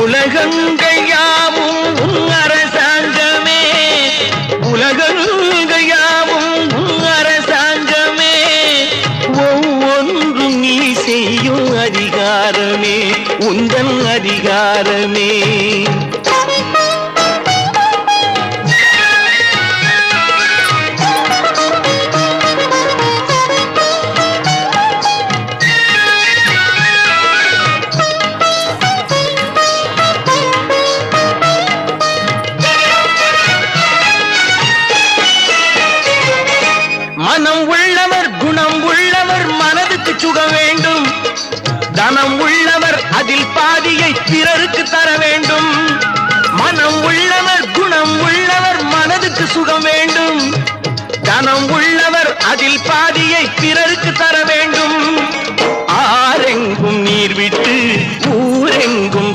உலகங்கள் யாவும் அரசாங்கமே. உலகங்கள் யாவும் அரசாங்கமே. ஒவ்வொன்றும் நீ செய்யும் அதிகாரமே. உந்தன் அதிகாரமே. மனம் உள்ளவர் குணம் உள்ளவர் மனதுக்கு சுகம் வேண்டும். தனம் உள்ளவர் அதில் பாதியை பிறருக்கு தர வேண்டும். மனம் உள்ளவர் குணம் உள்ளவர் மனதுக்கு சுகம் வேண்டும். தனம் உள்ளவர் அதில் பாதியை பிறருக்கு தர வேண்டும். ஆரெங்கும் நீர் விட்டு ஊரெங்கும்